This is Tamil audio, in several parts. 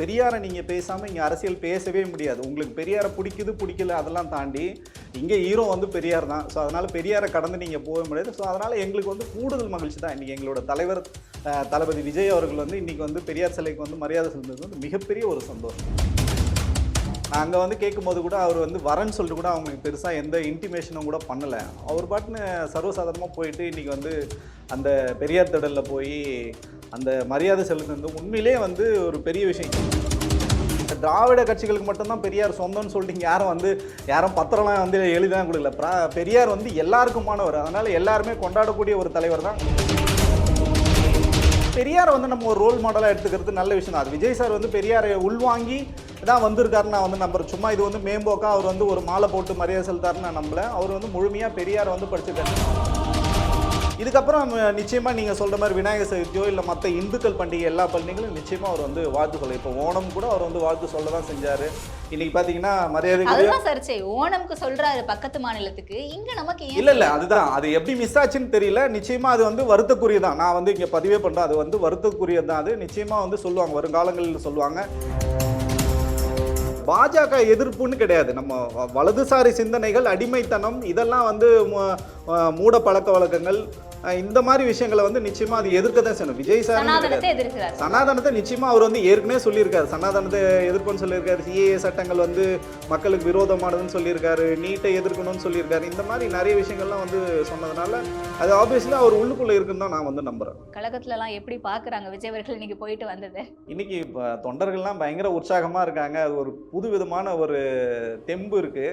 பெரியாரை நீங்கள் பேசாமல் இங்கே அரசியல் பேசவே முடியாது. உங்களுக்கு பெரியாரை பிடிக்குது பிடிக்கல அதெல்லாம் தாண்டி இங்கே ஹீரோ வந்து பெரியார் தான். ஸோ அதனால் பெரியாரை கடந்து நீங்கள் போக முடியாது. ஸோ அதனால் எங்களுக்கு வந்து கூடுதல் மகிழ்ச்சி தான். இன்றைக்கி எங்களோட தலைவர் தளபதி விஜய் அவர்கள் வந்து இன்றைக்கி வந்து பெரியார் சிலைக்கு வந்து மரியாதை செலுத்துறது வந்து மிகப்பெரிய ஒரு சந்தோஷம். நான் அங்கே வந்து கேட்கும்போது கூட அவர் வந்து வரேன்னு சொல்லிட்டு கூட அவங்களுக்கு பெருசாக எந்த இன்டிமேஷனும் கூட பண்ணலை. அவர் பாட்டுன்னு சர்வசாதாரணமாக போயிட்டு இன்றைக்கி வந்து அந்த பெரியார் திடலில் போய் அந்த மரியாதை செலுத்தினது உண்மையிலே வந்து ஒரு பெரிய விஷயம். திராவிட கட்சிகளுக்கு மட்டும்தான் பெரியார் சொந்தம்னு சொல்லிட்டு யாரும் வந்து யாரும் பத்திரம்லாம் வந்து எழுதிதான் கொடுக்கல. பெரியார் வந்து எல்லாருக்குமானவர். அதனால் எல்லாருமே கொண்டாடக்கூடிய ஒரு தலைவர் தான் பெரியாரை வந்து நம்ம ஒரு ரோல் மாடலாக எடுத்துக்கிறது நல்ல விஷயம் தான். அது விஜய் சார் வந்து பெரியாரை உள்வாங்கி தான் வந்திருக்காருன்னு நான் வந்து நம்புறேன். சும்மா இது வந்து மேம்போக்கா அவர் வந்து ஒரு மாலை போட்டு மரியாதை செலுத்தாருன்னு நான் நம்பல. அவர் வந்து முழுமையாக பெரியாரை வந்து படிச்சிருக்காரு. இதுக்கப்புறம் நிச்சயமாக நீங்கள் சொல்கிற மாதிரி விநாயகர் சதுர்த்தியோ இல்லை மற்ற இந்துக்கள் பண்டிகை எல்லா பண்டிகைகளும் நிச்சயமாக அவர் வந்து வாழ்த்து சொல்ல இப்போ ஓணம் கூட அவர் வந்து வாழ்த்து சொல்ல தான் செஞ்சார். இன்னைக்கு பார்த்தீங்கன்னா மரியாதைக்குரிய அதுதான் சர்ச்சை ஓணம்க்கு சொல்றாரு பக்கத்து மாநிலத்துக்கு. இங்க நமக்கு இல்ல இல்ல அதுதான். அது எப்படி மிஸ் ஆச்சுன்னு தெரியல. நிச்சயமா அது வந்து வருத்தக்குரிய தான். நான் வந்து இங்க பதிவே பண்றேன். அது வந்து வருத்தக்குரியது தான் அது நிச்சயமா வந்து சொல்லுவாங்க. வருங்காலங்களில் சொல்லுவாங்க. பாஜக எதிர்ப்புன்னு கிடையாது. நம்ம வலதுசாரி சிந்தனைகள் அடிமைத்தனம் இதெல்லாம் வந்து மூட பழக்க வழக்கங்கள் இந்த மாதிரி விஷயங்களை வந்து நிச்சயமா அது எதிர்க்க தான் செய்யணும். விஜய் சார் சனாதனத்தை நிச்சயமா அவர் வந்து ஏற்கனவே சொல்லியிருக்காரு. சனாதனத்தை எதிர்ப்புன்னு சொல்லியிருக்காரு. சிஏஏ சட்டங்கள் வந்து மக்களுக்கு விரோதமானதுன்னு சொல்லியிருக்காரு. நீட்டை எதிர்க்கணும்னு சொல்லியிருக்காரு. இந்த மாதிரி நிறைய விஷயங்கள்லாம் வந்து சொன்னதுனால அது ஆப்வியஸ்லி அவர் உள்ளுக்குள்ள இருக்குன்னு தான் நான் வந்து நம்புறேன். கழகத்துல எல்லாம் எப்படி பாக்குறாங்க? விஜய் அவர்கள் இன்னைக்கு போயிட்டு வந்தது? இன்னைக்கு தொண்டர்கள்லாம் பயங்கர உற்சாகமா இருக்காங்க. அது ஒரு புது விதமான ஒரு தெம்பு இருக்கு.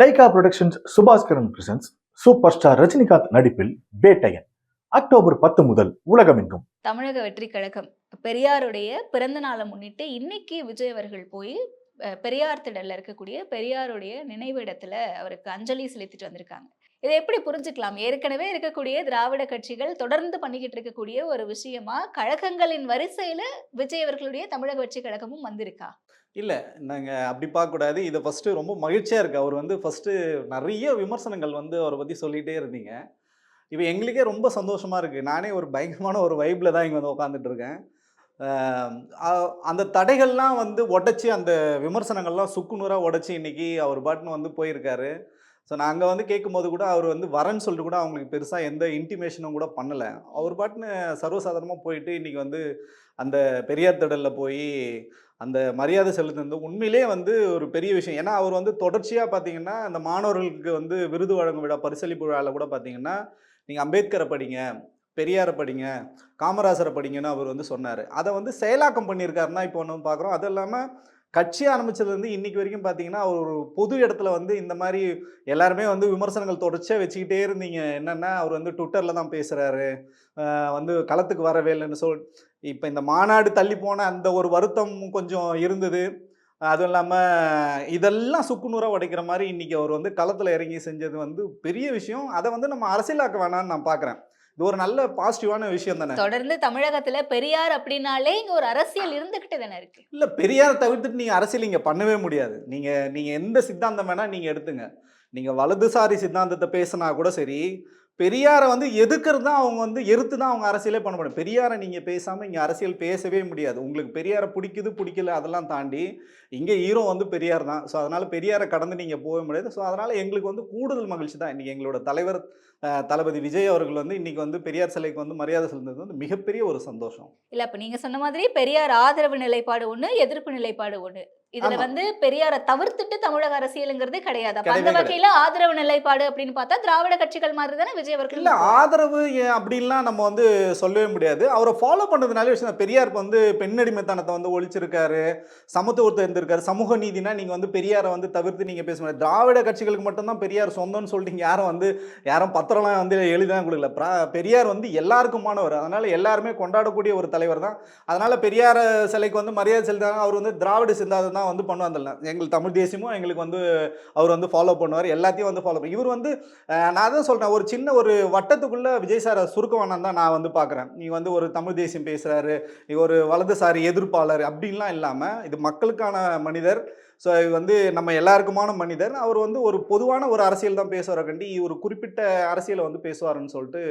Lyca productions Subaskaran presents super star Rajinikanth நடிப்பில் வேட்டையன். அக்டோபர் பத்து முதல் உலகமெங்கும். தமிழக வெற்றி கழகம். பெரியாருடைய பிறந்த நாளை முன்னிட்டு இன்னைக்கு விஜய் அவர்கள் போய் பெரியார் திடல்ல இருக்கக்கூடிய பெரியாருடைய நினைவிடத்துல அவருக்கு அஞ்சலி செலுத்திட்டு வந்திருக்காங்க. இதை எப்படி புரிஞ்சுக்கலாம்? ஏற்கனவே இருக்கக்கூடிய திராவிட கட்சிகள் தொடர்ந்து பண்ணிக்கிட்டு இருக்கக்கூடிய ஒரு விஷயமா கழகங்களின் வரிசையில விஜய் அவர்களுடைய தமிழக வெற்றி கழகமும் வந்திருக்கா? இல்லை நாங்கள் அப்படி பார்க்கக்கூடாது இதை ஃபஸ்ட்டு ரொம்ப மகிழ்ச்சியாக இருக்குது அவர் வந்து ஃபஸ்ட்டு நிறைய விமர்சனங்கள் வந்து அவரை பற்றி சொல்லிகிட்டே இருந்தீங்க. இப்போ எங்களுக்கே ரொம்ப சந்தோஷமாக இருக்குது நானே ஒரு பயங்கரமான ஒரு வைப்பில் தான் இங்கே வந்து உட்காந்துட்ருக்கேன் அந்த தடைகள்லாம் வந்து உடச்சி அந்த விமர்சனங்கள்லாம் சுக்குநூறாக உடச்சி இன்னைக்கு அவர் பாட்டுன்னு வந்து போயிருக்காரு. ஸோ நான் அங்கே வந்து கேட்கும்போது கூட அவர் வந்து வரேன்னு சொல்லிட்டு கூட அவங்களுக்கு பெருசாக எந்த இன்டிமேஷனும் கூட பண்ணலை. அவர் பாட்டுன்னு சர்வசாதாரணமாக போயிட்டு இன்றைக்கி வந்து அந்த பெரியார் திடலில் போய் அந்த மரியாதை செலுத்தினது உண்மையிலே வந்து ஒரு பெரிய விஷயம். ஏன்னா அவர் வந்து தொடர்ச்சியாக பார்த்தீங்கன்னா அந்த மாணவர்களுக்கு வந்து விருது வழங்கும் விழா பரிசளிப்பு விழாவில் கூட பார்த்தீங்கன்னா நீங்கள் அம்பேத்கரை படிங்க பெரியாரை படிங்க காமராசரை படிங்கன்னு அவர் வந்து சொன்னார். அதை வந்து செயலாக்கம் பண்ணியிருக்காருன்னா இப்போ ஒன்று பார்க்குறோம் அது இல்லாமல் கட்சி ஆரம்பிச்சதுலேருந்து இன்னைக்கு வரைக்கும் பார்த்தீங்கன்னா அவர் ஒரு பொது இடத்துல வந்து இந்த மாதிரி எல்லாருமே வந்து விமர்சனங்கள் தொடர்ச்சியாக வச்சுக்கிட்டே இருந்தீங்க. என்னென்னா அவர் வந்து ட்விட்டரில் தான் பேசுகிறாரு வந்து களத்துக்கு வரவே இல்லைன்னு சொல் இப்போ இந்த மாநாடு தள்ளி போன அந்த ஒரு வருத்தம் கொஞ்சம் இருந்தது. அதுவும் இல்லாமல் இதெல்லாம் சுக்குநூறாக உடைக்கிற மாதிரி இன்றைக்கி அவர் வந்து களத்தில் இறங்கி செஞ்சது வந்து பெரிய விஷயம். அதை வந்து நம்ம அரசியலாக்க வேணாம்னு நான் பார்க்குறேன் இது ஒரு நல்ல பாசிட்டிவான விஷயம் தானே? தொடர்ந்து தமிழகத்துல பெரியார் அப்படின்னாலே இங்க ஒரு அரசியல் இருந்துகிட்டு தானே இருக்கு. இல்லை பெரியாரை தவிர்த்துட்டு நீங்கள் அரசியல் இங்கே பண்ணவே முடியாது. நீங்கள் நீங்கள் எந்த சித்தாந்தம் வேணால் நீங்கள் எடுத்துங்க. நீங்கள் வலதுசாரி சித்தாந்தத்தை பேசினா கூட சரி பெரியாரை வந்து எதுக்கிறது தான் அவங்க வந்து எதிர்த்து தான் அவங்க அரசியலே பண்ண முடியும். பெரியாரை நீங்கள் பேசாமல் இங்கே அரசியல் பேசவே முடியாது. உங்களுக்கு பெரியாரை பிடிக்குது பிடிக்கல அதெல்லாம் தாண்டி இங்கே ஹீரோ வந்து பெரியார் தான். ஸோ அதனால் பெரியாரை கடந்து நீங்கள் போக முடியாது. ஸோ அதனால் எங்களுக்கு வந்து கூடுதல் மகிழ்ச்சி தான். இன்றைக்கி எங்களோட தலைவர் தளபதி விஜய் அவர்கள் வந்து இன்றைக்கி வந்து பெரியார் சிலைக்கு வந்து மரியாதை செலுத்துறது வந்து மிகப்பெரிய ஒரு சந்தோஷம். இல்ல இப்ப நீங்க சொன்ன மாதிரி பெரியார் ஆதரவு நிலைப்பாடு ஒண்ணு எதிர்ப்பு நிலைப்பாடு ஒண்ணு. இதுல. வந்து பெரியாரை தவிர்த்துட்டு தமிழக அரசியலுங்கிறது கிடையாது. அந்த வகையில ஆதரவு நிலைப்பாடு அப்படின்னு பார்த்தா திராவிட கட்சிகள் மாதிரி தானே விஜய் அவர்கள் இல்லை ஆதரவு அப்படின்லாம் நம்ம வந்து சொல்லவே முடியாது. அவரை ஃபாலோ பண்ணுறதுனால விஷயம். பெரியார் வந்து பெண்ணடிமைத்தனத்தை வந்து ஒழிச்சிருக்காரு சமத்துவத்தை இருந்திருக்காரு சமூக நீதினா நீங்கள் வந்து பெரியாரை வந்து தவிர்த்து நீங்கள் பேச முடியாது. திராவிட கட்சிகளுக்கு மட்டும்தான் பெரியார் சொந்தம்னு சொல்லிட்டு யாரும் வந்து யாரும் பாத்திரம்லாம் வந்து எழுதிதான் கொடுக்கல. பிரா- பெரியார் வந்து எல்லாருக்குமானவர். அதனால் எல்லாருமே கொண்டாடக்கூடிய ஒரு தலைவர் தான் அதனால் பெரியார் சிலைக்கு வந்து மரியாதை செலுத்தாங்க அவர் வந்து திராவிட சிந்தாந்தம் தான் வந்து பண்ணுவாங்க எங்களுக்கு தமிழ் தேசியமும் எங்களுக்கு வந்து அவர் வந்து ஃபாலோ பண்ணுவார். எல்லாத்தையும் வந்து ஃபாலோ பண்ணுவார் இவர் வந்து நான் தான் சொல்கிறேன் ஒரு சின்ன ஒரு வட்டத்துக்குள்ளே விஜய் சாரை சுருக்க வேணாம் தான் நான் வந்து பார்க்குறேன். நீ வந்து ஒரு தமிழ் தேசியம் பேசுகிறாரு நீ ஒரு வலதுசாரி எதிர்ப்பாளர் அப்படின்லாம் இல்லாமல் இது மக்களுக்கான மனிதர். ஸோ இது வந்து நம்ம எல்லாருக்குமான மனிதர். அவர் வந்து ஒரு பொதுவான ஒரு அரசியல் தான் பேசுவார கண்டி ஒரு குறிப்பிட்ட அரசியலை வந்து பேசுவாருன்னு சொல்லிட்டு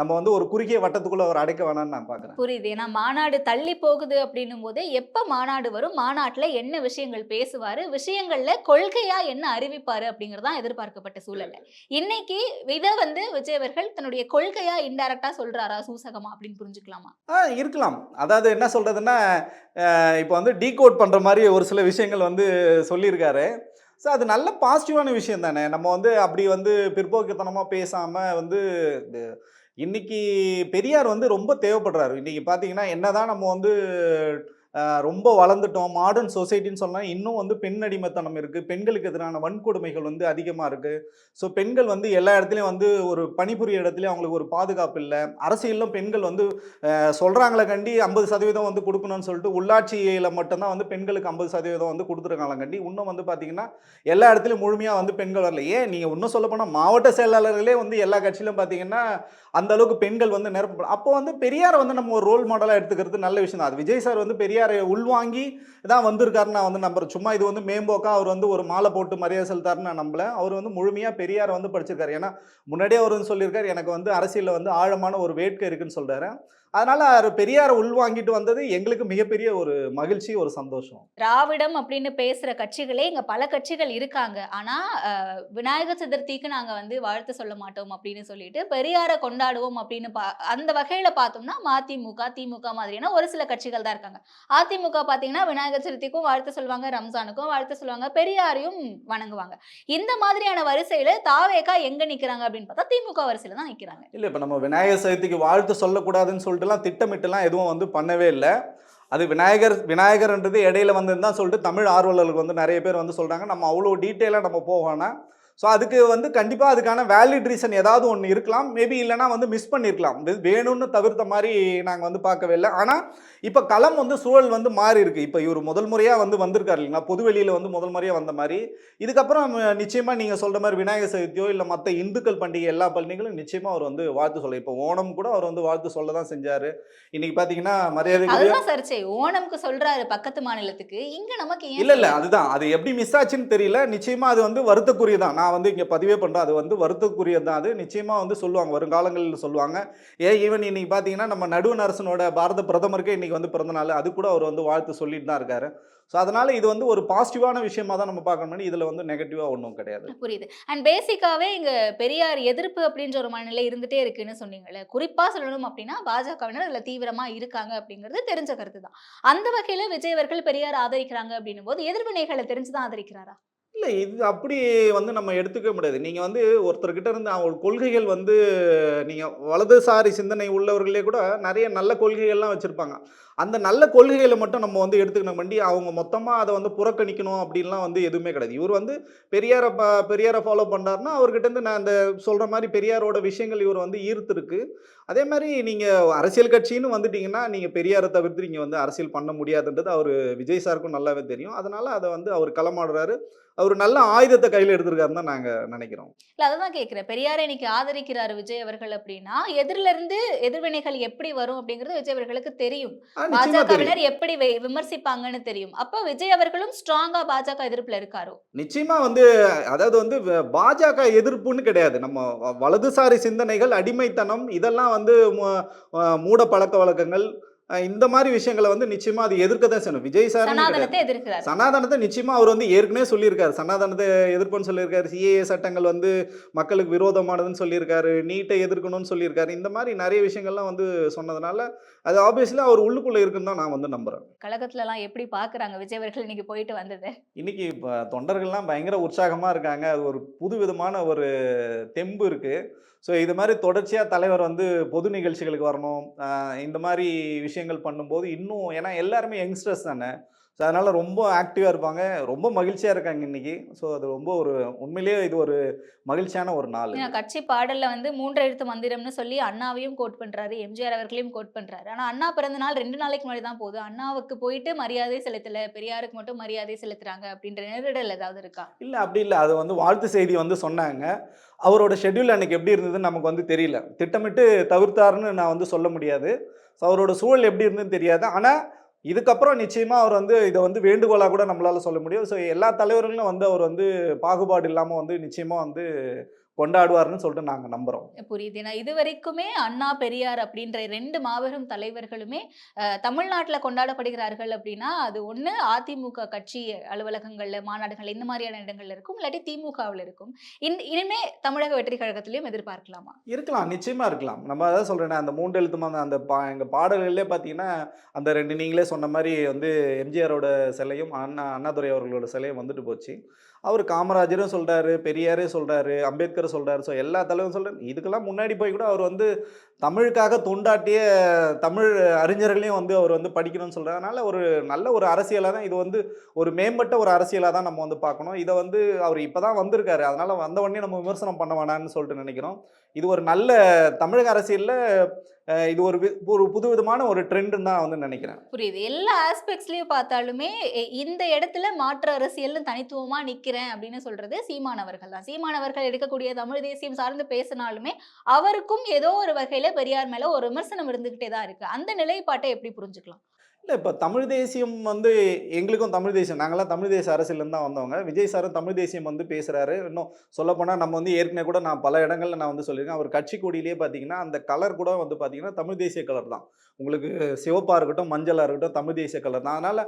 நம்ம வந்து ஒரு குறுகிய வட்டத்துக்குள்ள அவர் அடைக்க வேணாம்னு நான் பார்க்குறேன் புரியுது. ஏன்னா மாநாடு தள்ளி போகுது அப்படின்னும் போது எப்ப மாநாடு வரும் மாநாட்டுல என்ன விஷயங்கள் பேசுவாரு விஷயங்கள்ல கொள்கையா என்ன அறிவிப்பாரு அப்படிங்கறதான் எதிர்பார்க்கப்பட்ட சூழல்ல. இன்னைக்கு இதை வந்து விஜய் அவர்கள் தன்னுடைய கொள்கையா இன்டைரக்டா சொல்றாரா சூசகமா அப்படின்னு புரிஞ்சுக்கலாமா? ஆ இருக்கலாம். அதாவது என்ன சொல்கிறதுன்னா இப்போ வந்து டீகோட் பண்ணுற மாதிரி ஒரு சில விஷயங்கள் வந்து சொல்லியிருக்காரு. ஸோ அது நல்ல பாசிட்டிவான விஷயம் தானே. நம்ம வந்து அப்படி வந்து பிற்போக்குத்தனமாக பேசாமல் வந்து இன்றைக்கி இன்னைக்கு பெரியார் வந்து ரொம்ப தேவைப்படுறாரு. இன்னைக்கு பார்த்தீங்கன்னா என்னதான் நம்ம வந்து ரொம்ப வளர்ந்துட்டோம். மாடர்ன் சொசைட்டின்னு சொன்னால் இன்னும் வந்து பெண் அடிமைத்தனம் இருக்குது பெண்களுக்கு எதிரான வன்கொடுமைகள் வந்து அதிகமாக இருக்குது ஸோ பெண்கள் வந்து எல்லா இடத்துலையும் வந்து ஒரு பணிபுரிய இடத்துலையும் அவங்களுக்கு ஒரு பாதுகாப்பு இல்லை. அரசியலும் பெண்கள் வந்து சொல்கிறாங்களே கண்டி ஐம்பது சதவீதம் வந்து கொடுக்கணும்னு சொல்லிட்டு உள்ளாட்சியில் மட்டும்தான் வந்து பெண்களுக்கு ஐம்பது சதவீதம் வந்து கொடுத்துருக்காங்க கண்டி. இன்னும் வந்து பார்த்தீங்கன்னா எல்லா இடத்துலையும் முழுமையாக வந்து பெண்கள் வரல. ஏன்? நீங்கள் இன்னும் சொல்லப்போனால் மாவட்ட செயலாளர்களே வந்து எல்லா கட்சியிலும் பார்த்தீங்கன்னா அந்த அளவுக்கு பெண்கள் வந்து நிரப்பப்படும் அப்போ வந்து பெரியார் வந்து நம்ம ஒரு ரோல் மாடலாக எடுத்துக்கிறது நல்ல விஷயம் தான் அது விஜய் சார் வந்து பெரியார் உள்வாங்கி தான் வந்திருக்காருன்னு நான் வந்து நம்புறேன். சும்மா இது வந்து மேம்போக்கா அவர் வந்து ஒரு மாலை போட்டு மரியாதை செலுத்தாருன்னு நான் நம்பல. அவர் வந்து முழுமையாக பெரியாரை வந்து படிச்சிருக்காரு. ஏன்னா முன்னாடியே அவர் வந்து சொல்லியிருக்காரு எனக்கு வந்து அரசியலில் வந்து ஆழமான ஒரு வேட்கை இருக்குன்னு சொல்றாரு. அதனால அவர் பெரியாரை உள்வாங்கிட்டு வந்தது எங்களுக்கு மிகப்பெரிய ஒரு மகிழ்ச்சி ஒரு சந்தோஷம். திராவிடம் அப்படின்னு பேசுற கட்சிகளே இங்க பல கட்சிகள் இருக்காங்க. ஆனா விநாயகர் சதுர்த்திக்கு நாங்க வந்து வாழ்த்து சொல்ல மாட்டோம் அப்படின்னு சொல்லிட்டு பெரியாரை கொண்டாடுவோம் அப்படின்னு அந்த வகையில பார்த்தோம்னா மதிமுக திமுக மாதிரியான ஒரு சில கட்சிகள் தான் இருக்காங்க. அதிமுக பாத்தீங்கன்னா விநாயகர் சதுர்த்திக்கும் வாழ்த்து சொல்லுவாங்க ரம்ஜானுக்கும் வாழ்த்து சொல்லுவாங்க பெரியாரையும் வணங்குவாங்க. இந்த மாதிரியான வரிசையில தாவேக்கா எங்க நிக்கிறாங்க அப்படின்னு பார்த்தா திமுக வரிசையில தான் நிக்கிறாங்க. இல்லை இப்போ நம்ம விநாயகர் சதுர்த்திக்கு வாழ்த்து சொல்லக்கூடாதுன்னு சொல்லிட்டுலாம் திட்டமிட்டுலாம் எதுவும் வந்து பண்ணவே இல்லை. அது விநாயகர் விநாயகர்ன்றது இடையில வந்திருந்தா சொல்லிட்டு தமிழ் ஆர்வலர்களுக்கு வந்து நிறைய பேர் வந்து சொல்கிறாங்க நம்ம அவ்வளோ டீட்டெயிலாக நம்ம போவோம்னா ஸோ அதுக்கு வந்து கண்டிப்பாக அதுக்கான வேலிட் ரீசன் ஏதாவது ஒன்று இருக்கலாம். மேபி இல்லைனா வந்து மிஸ் பண்ணியிருக்கலாம் வேணும்னு தவிர்த்த மாதிரி நாங்கள் வந்து பார்க்கவே இல்லை. ஆனால் இப்போ களம் வந்து சூழல் வந்து மாறி இருக்கு. இப்போ இவர் முதல் முறையாக வந்து வந்திருக்காரு இல்லைங்களா? பொதுவெளியில் வந்து முதல் முறையாக வந்த மாதிரி. இதுக்கப்புறம் நிச்சயமாக நீங்கள் சொல்கிற மாதிரி விநாயகர் சதுர்த்தியோ இல்லை மற்ற இந்துக்கள் பண்டிகை எல்லா பண்டிகைகளும் நிச்சயமாக அவர் வந்து வாழ்த்து சொல்ல இப்போ ஓணம் கூட அவர் வந்து வாழ்த்து சொல்ல தான் செஞ்சார். இன்னைக்கு பார்த்தீங்கன்னா அதுதான் சர்ச்சை ஓணம்க்கு சொல்றாரு பக்கத்து மாநிலத்துக்கு. இங்க நமக்கு இல்ல இல்ல அதுதான். அது எப்படி மிஸ் ஆச்சுன்னு தெரியல. நிச்சயமா அது வந்து வருத்தக்குரியதான். நான் வந்து இங்கே பதிவே பண்ணுறேன் அது வந்து வருத்தக்குரிய தான். அது நிச்சயமாக வந்து சொல்லுவாங்க. வருங்காலங்களில் சொல்லுவாங்க. ஏ ஈவன் இன்னைக்கு பார்த்தீங்கன்னா நம்ம நடுவன் அரசனோட பாரத பிரதமருக்கே இன்னைக்கு வந்து பிறந்தநாள் அது கூட அவர் வந்து வாழ்த்து சொல்லிட்டு தான் இருக்காரு. ஸோ அதனால இது வந்து ஒரு பாசிட்டிவான விஷயமா தான் நம்ம பார்க்கணும். இதில் வந்து நெகட்டிவாக ஒன்றும் கிடையாது. புரியுது. அண்ட் பேசிக்காவே இங்கே பெரியார் எதிர்ப்பு அப்படின்ற ஒரு மனநிலை இருந்துகிட்டே இருக்குன்னு சொன்னீங்கல்ல. குறிப்பாக சொல்லணும் அப்படின்னா பாஜகவினர் அதில் தீவிரமாக இருக்காங்க அப்படிங்கிறது தெரிஞ்ச கருத்து தான் அந்த வகையில் விஜய் அவர்கள் பெரியார் ஆதரிக்கிறாங்க அப்படின்னும் போது எதிர்வினைகளை தெரிஞ்சுதான் ஆதரிக்கிறாரா? இல்லை இது அப்படி வந்து நம்ம எடுத்துக்க முடியாது. நீங்கள் வந்து ஒருத்தர்கிட்ட இருந்து அவங்க கொள்கைகள் வந்து நீங்கள் வலதுசாரி சிந்தனை உள்ளவர்களே கூட நிறைய நல்ல கொள்கைகள்லாம் வச்சுருப்பாங்க. அந்த நல்ல கொள்கைகளை மட்டும் நம்ம வந்து எடுத்துக்கணும். வண்டி அவங்க மொத்தமாக அதை வந்து புறக்கணிக்கணும் அப்படின்லாம் வந்து எதுவுமே கிடையாது. இவர் வந்து பெரியாரை ப பெரியாரை ஃபாலோ பண்ணுறாருன்னா அவர்கிட்ட இருந்து நான் அந்த சொல்கிற மாதிரி பெரியாரோட விஷயங்கள் இவர் வந்து ஈர்த்திருக்கு. அதே மாதிரி நீங்கள் அரசியல் கட்சின்னு வந்துட்டீங்கன்னா நீங்கள் பெரியாரை தவிர்த்து நீங்கள் வந்து அரசியல் பண்ண முடியாதுன்றது அவர் விஜய் சாருக்கும் நல்லாவே தெரியும். அதனால் அதை வந்து அவர் களமாடுறாரு. அவர் நல்ல ஆயுதத்தை கையில் எடுத்திருக்காருன்னு தான் நாங்கள் நினைக்கிறோம். இல்ல அததான் கேக்குறேன் பெரியாரை இன்னைக்கு ஆதரிக்கிறாரு விஜய் அவர்கள் அப்படின்னா எதிரில இருந்து எதிர்வினைகள் எப்படி வரும் அப்படிங்கிறது விஜய் அவர்களுக்கு தெரியும். பாஜகவினர் எப்படி விமர்சிப்பாங்கன்னு தெரியும். அப்ப விஜய் அவர்களும் ஸ்ட்ராங்கா பாஜக எதிர்ப்புல இருக்காரோ? நிச்சயமா வந்து அதாவது வந்து பாஜக எதிர்ப்புன்னு கிடையாது. நம்ம வலதுசாரி சிந்தனைகள் அடிமைத்தனம் இதெல்லாம் வந்து மூட பழக்க வழக்கங்கள் இந்த மாதிரி விஷயங்களை வந்து நிச்சயமா அது எதிர்க்க தான் செய்யணும். விஜய் சார் சனாதனத்தை நிச்சயமா அவர் வந்து ஏற்கனவே சொல்லியிருக்காரு. சனாதனத்தை எதிர்ப்புன்னு சொல்லியிருக்காரு. சிஏஏ சட்டங்கள் வந்து மக்களுக்கு விரோதமானதுன்னு சொல்லியிருக்காரு. நீட்டை எதிர்க்கணும்னு சொல்லியிருக்காரு. இந்த மாதிரி நிறைய விஷயங்கள்லாம் வந்து சொன்னதுனால அது ஆப்வியஸ்லி அவர் உள்ளுக்குள்ள இருக்குன்னு தான் நான் வந்து நம்புறேன். கழகத்துல எல்லாம் எப்படி பாக்குறாங்க விஜய் அவர்கள் இன்னைக்கு போயிட்டு வந்தது? இன்னைக்கு இப்போ தொண்டர்கள்லாம் பயங்கர உற்சாகமாக இருக்காங்க. அது ஒரு புது விதமான ஒரு தெம்பு இருக்குது ஸோ இது மாதிரி தொடர்ச்சியாக தலைவர் வந்து பொது நிகழ்ச்சிகளுக்கு வரணும். இந்த மாதிரி விஷயங்கள் பண்ணும்போது இன்னும் ஏன்னா எல்லாருமே யங்ஸ்டர்ஸ் தானே. ஸோ அதனால் ரொம்ப ஆக்டிவாக இருப்பாங்க. ரொம்ப மகிழ்ச்சியாக இருக்காங்க இன்னைக்கு. ஸோ அது ரொம்ப ஒரு உண்மையிலேயே இது ஒரு மகிழ்ச்சியான ஒரு நாள். கட்சி பாடல்ல வந்து மூன்று எழுத்து மந்திரம்னு சொல்லி அண்ணாவையும் கோட் பண்றாரு எம்ஜிஆர் அவர்களையும் கோட் பண்றாரு. ஆனா அண்ணா பிறந்த நாள் ரெண்டு நாளைக்கு முன்னாடி தான் போகுது. அண்ணாவுக்கு போயிட்டு மரியாதை செலுத்தல. பெரியாருக்கு மட்டும் மரியாதை செலுத்துறாங்க அப்படின்ற நெருடல் ஏதாவது இருக்கா? இல்லை அப்படி இல்லை. அது வந்து வாழ்த்து செய்தி வந்து சொன்னாங்க. அவரோட ஷெட்யூல் அன்னைக்கு எப்படி இருந்ததுன்னு நமக்கு வந்து தெரியல. திட்டமிட்டு தவிர்த்தாருன்னு நான் வந்து சொல்ல முடியாது. ஸோ அவரோட சூழல் எப்படி இருந்ததுன்னு தெரியாது. ஆனால் இதுக்கப்புறம் நிச்சயமாக அவர் வந்து இதை வந்து வேண்டுகோளாக கூட நம்மளால் சொல்ல முடியும். ஸோ எல்லா தலைவர்களும் வந்து அவர் வந்து பாகுபாடு இல்லாமல் வந்து நிச்சயமாக வந்து கொண்டாடுவார்னு சொல்லிட்டு நாங்கள் நம்புறோம். புரியுது. ஏன்னா இது வரைக்குமே அண்ணா பெரியார் அப்படின்ற ரெண்டு மாபெரும் தலைவர்களுமே தமிழ்நாட்டுல கொண்டாடப்படுகிறார்கள் அப்படின்னா அது ஒண்ணு அதிமுக கட்சி அலுவலகங்கள்ல மாநாடுகள் இந்த மாதிரியான இடங்கள்ல இருக்கும். இல்லாட்டி திமுகவில் இருக்கும். இன் இனிமே தமிழக வெற்றி கழகத்திலையும் எதிர்பார்க்கலாமா? இருக்கலாம். நிச்சயமா இருக்கலாம். நம்ம அதான் சொல்றேனே அந்த மூன்று எழுத்து மா- அந்த பா எங்கள் பாடல்களே பார்த்தீங்கன்னா அந்த ரெண்டு நீங்களே சொன்ன மாதிரி வந்து எம்ஜிஆரோட சிலையும் அண்ணா அண்ணாதுரை அவர்களோட சிலையும் வந்துட்டு போச்சு. அவர் காமராஜரும் சொல்கிறாரு பெரியாரே சொல்கிறாரு அம்பேத்கர் சொல்கிறாரு ஸோ எல்லா தலைவரும் சொல்கிறாரு இதுக்கெல்லாம் முன்னாடி போய் கூட அவர் வந்து தமிழுக்காக தொண்டாட்டிய தமிழ் அறிஞர்களையும் வந்து அவர் வந்து படிக்கணும்னு சொல்றாரு. அதனால ஒரு நல்ல ஒரு அரசியலாக தான் இது வந்து ஒரு மேம்பட்ட ஒரு அரசியலாக தான் நம்ம வந்து பார்க்கணும். இதை வந்து அவர் இப்போ தான் வந்திருக்காரு. அதனால் வந்த உடனே நம்ம விமர்சனம் பண்ண வேணாம்னு சொல்லிட்டு நினைக்கிறோம். இது ஒரு நல்ல தமிழக அரசியலில் இது ஒரு வி- ஒரு புதுவிதமான ஒரு ட்ரெண்டுன்னு தான் வந்து நினைக்கிறேன். புரியுது. எல்லா ஆஸ்பெக்ட்ஸ்லேயும் பார்த்தாலுமே இந்த இடத்துல மாற்று அரசியல்னு நிற்கிற பேசுகிறேன் அப்படின்னு சொல்கிறது சீமானவர்கள் தான். சீமானவர்கள் எடுக்கக்கூடிய தமிழ் தேசியம் சார்ந்து பேசினாலுமே அவருக்கும் ஏதோ ஒரு வகையில் பெரியார் மேலே ஒரு விமர்சனம் இருந்துக்கிட்டே தான் இருக்குது அந்த நிலைப்பாட்டை எப்படி புரிஞ்சுக்கலாம்? இல்லை இப்போ தமிழ் தேசியம் வந்து எங்களுக்கும் தமிழ் தேசியம் நாங்களாம் தமிழ் தேசிய அரசியலேருந்து தான் வந்தவங்க. விஜய் சாரும் தமிழ் தேசியம் வந்து பேசுகிறாரு இன்னும் சொல்லப்போனால் நம்ம வந்து ஏற்கனவே கூட நான் பல இடங்களில் நான் வந்து சொல்லியிருக்கேன். அவர் கட்சி கொடியிலேயே பார்த்தீங்கன்னா அந்த கலர் கூட வந்து பார்த்தீங்கன்னா தமிழ் தேசிய கலர் தான். உங்களுக்கு சிவப்பாக இருக்கட்டும் மஞ்சளாக இருக்கட்டும் தமிழ் தேசிய கலர் தான். அதனால்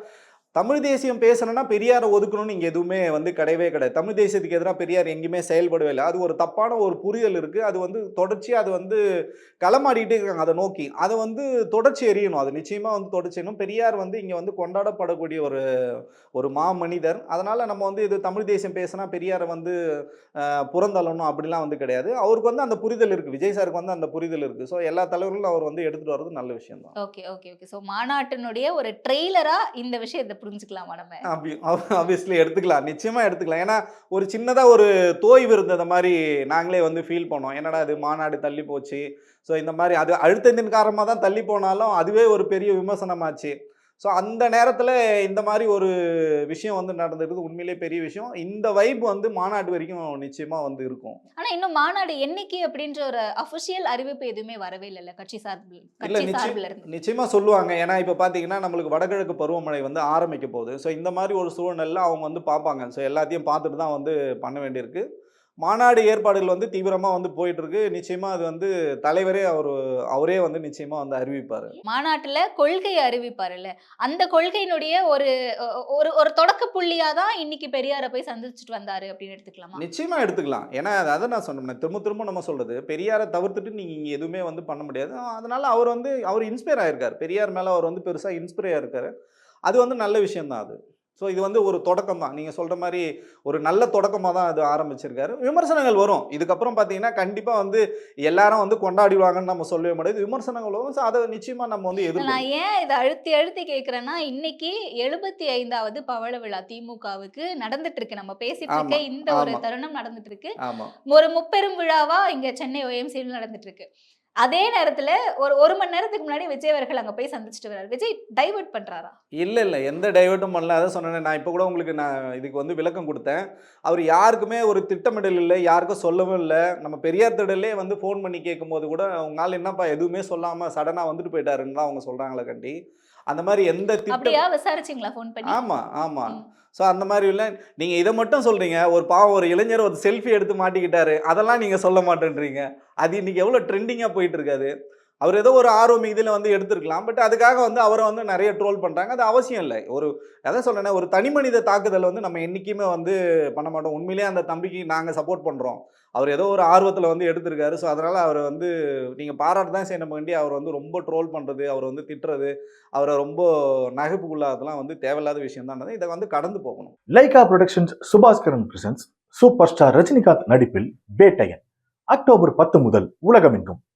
தமிழ் தேசியம் பேசணும்னா பெரியாரை ஒதுக்கணும்னு இங்கே எதுவுமே வந்து கிடையவே கிடையாது. தமிழ் தேசியத்துக்கு எதிராக பெரியார் எங்கேயுமே செயல்படவே இல்லை. அது ஒரு தப்பான ஒரு புரிதல் இருக்குது அது வந்து தொடர்ச்சியாக அது வந்து களமாடிக்கிட்டே இருக்காங்க அதை நோக்கி. அதை வந்து தொடர்ச்சி எறியணும் அது நிச்சயமாக வந்து தொடர்ச்சி எறியணும் பெரியார் வந்து இங்கே வந்து கொண்டாடப்படக்கூடிய ஒரு ஒரு மா மனிதர் அதனால் நம்ம வந்து இது தமிழ் தேசியம் பேசினா பெரியாரை வந்து புறந்தள்ளணும் அப்படிலாம் வந்து கிடையாது. அவருக்கு வந்து அந்த புரிதல் இருக்குது விஜய் சாருக்கு வந்து அந்த புரிதல் இருக்குது ஸோ எல்லா தலைவர்களும் அவர் வந்து எடுத்துகிட்டு வர்றது நல்ல விஷயம் தான் ஓகே ஓகே ஓகே ஸோ மாநாட்டினுடைய ஒரு ட்ரெய்லராக இந்த விஷயத்தை புரிஞ்சுக்கலாமா நம்ம. ஆப்வியஸ்லி எடுத்துக்கலாம். நிச்சயமாக எடுத்துக்கலாம். ஏன்னா ஒரு சின்னதாக ஒரு தோய்வு இருந்தது மாதிரி நாங்களே வந்து ஃபீல் பண்ணோம். என்னடா இது மாநாடு தள்ளி போச்சு. ஸோ இந்த மாதிரி அது அழுத்தத்தின் காரணமாக தான் தள்ளி போனாலும் அதுவே ஒரு பெரிய விமர்சனமாச்சு. ஸோ அந்த நேரத்தில் இந்த மாதிரி ஒரு விஷயம் வந்து நடந்திருக்குது. உண்மையிலே பெரிய விஷயம். இந்த வைப் வந்து மாநாடு வரைக்கும் நிச்சயமாக வந்து இருக்கும். ஆனா இன்னும் மாநாடு என்னைக்கு அப்படின்ற ஒரு அபிஷியல் அறிவிப்பு எதுவுமே வரவே இல்லைல்ல கட்சி சார்பில் இல்ல நிச்சயம் சார்பில் இருந்து. நிச்சயமா சொல்லுவாங்க. ஏன்னா இப்போ பார்த்தீங்கன்னா நம்மளுக்கு வடகிழக்கு பருவமழை வந்து ஆரம்பிக்க போகுது. ஸோ இந்த மாதிரி ஒரு சூழ்நிலையில் அவங்க வந்து பார்ப்பாங்க. ஸோ எல்லாத்தையும் பார்த்துட்டு தான் வந்து பண்ண வேண்டியிருக்கு. மாநாடு ஏற்பாடுகள் வந்து தீவிரமாக வந்து போயிட்டு இருக்கு நிச்சயமா அது வந்து தலைவரே அவர் அவரே வந்து நிச்சயமா வந்து அறிவிப்பார். மாநாட்டுல கொள்கை அறிவிப்பாருல்ல. அந்த கொள்கையினுடைய ஒரு ஒரு ஒரு தொடக்க புள்ளியா தான் இன்னைக்கு பெரியாரை போய் சந்திச்சுட்டு வந்தாரு அப்படின்னு எடுத்துக்கலாமா? நிச்சயமா எடுத்துக்கலாம். ஏன்னா அது- நான் சொன்னேன் திரும்ப திரும்ப நம்ம சொல்றது பெரியாரை தவிர்த்துட்டு நீங்க இங்க எதுவுமே வந்து பண்ண முடியாது. அதனால அவர் வந்து அவர் இன்ஸ்பயர் ஆயிருக்காரு. பெரியார் மேல அவர் வந்து பெருசா இன்ஸ்பயர் ஆயிருக்காரு. அது வந்து நல்ல விஷயம் தான் அது. ஸோ இது வந்து ஒரு தொடக்கம் தான். நீங்கள் சொல்கிற மாதிரி ஒரு நல்ல தொடக்கமாக தான் அது ஆரம்பிச்சிருக்காரு. விமர்சனங்கள் வரும். இதுக்கப்புறம் பார்த்தீங்கன்னா கண்டிப்பாக வந்து எல்லாரும் வந்து கொண்டாடிடுவாங்கன்னு நம்ம சொல்லவே முடியாது விமர்சனங்கள் வரும். ஸோ அதை நிச்சயமாக நம்ம வந்து எதிர்க்கணும் நான் ஏன் இதை அழுத்தி அழுத்தி கேக்குறேன்னா இன்னைக்கு எழுபத்தி ஐந்தாவது பவள விழா திமுகவுக்கு நடந்துட்டு இருக்கு. நம்ம பேசிட்டு இருக்க இந்த ஒரு. தருணம் நடந்துட்டு இருக்கு. ஒரு முப்பெரும் விழாவா இங்க சென்னை OMC-ல நடந்துட்டு இருக்கு. அதே நேரத்துல ஒரு ஒரு மணி நேரத்துக்கு முன்னாடி விஜய் அவர்கள் அங்க போய் சந்திச்சுட்டு வர்றாரு. விஜய் டைவர்ட் பண்றாரா? இல்லை இல்லை. எந்த டைவர்ட்டும் பண்ணல. அதான் சொன்னேன் நான் இப்போ கூட உங்களுக்கு நான் இதுக்கு வந்து விளக்கம் கொடுத்தேன். அவர் யாருக்குமே ஒரு திட்டமிடல் இல்லை யாருக்கும் சொல்லவும் இல்லை. நம்ம பெரியார் திடலே வந்து ஃபோன் பண்ணி கேட்கும்போது கூட உங்களால் என்னப்பா எதுவுமே சொல்லாமல் சடனாக வந்துட்டு போயிட்டாருன்னு தான் அவங்க சொல்கிறாங்களே கண்டி. அந்த மாதிரி எந்த திட்டம் விசாரிச்சிங்களா ஃபோன் பண்ணி? ஆமாம் ஆமாம். ஸோ அந்த மாதிரி இல்லை. நீங்கள் இதை மட்டும் சொல்கிறீங்க ஒரு பாவம் ஒரு இளைஞர் ஒரு செல்ஃபி எடுத்து மாட்டிக்கிட்டாரு. அதெல்லாம் நீங்கள் சொல்ல மாட்டேன்றீங்க. அது இன்னைக்கு எவ்வளோ ட்ரெண்டிங்காக போயிட்டுருக்காது அவர் ஏதோ ஒரு ஆர்வம் இதில் வந்து எடுத்திருக்கலாம். பட் அதுக்காக வந்து அவரை வந்து நிறைய ட்ரோல் பண்ணுறாங்க அது அவசியம் இல்லை. ஒரு எதை சொல்றேனே ஒரு தனி மனித தாக்குதல் வந்து நம்ம என்றைக்குமே வந்து பண்ண மாட்டோம். உண்மையிலேயே அந்த தம்பிக்கு நாங்கள் சப்போர்ட் பண்ணுறோம் அவர் ஏதோ ஒரு ஆர்வத்தில் வந்து எடுத்திருக்காரு. ஸோ அதனால் அவர் வந்து நீங்கள் பாராட்டு தான் செய்யணும். வேண்டி அவர் வந்து ரொம்ப ட்ரோல் பண்ணுறது அவர் வந்து திட்டுறது அவரை ரொம்ப நகைப்புக்குள்ளாதெல்லாம் வந்து தேவையில்லாத விஷயம் தான். இதை வந்து கடந்து போகணும். Lyca productions Subaskaran presents super star Rajinikanth நடிப்பில் பேட்டையன் அக்டோபர் பத்து முதல் உலகமெங்கும்.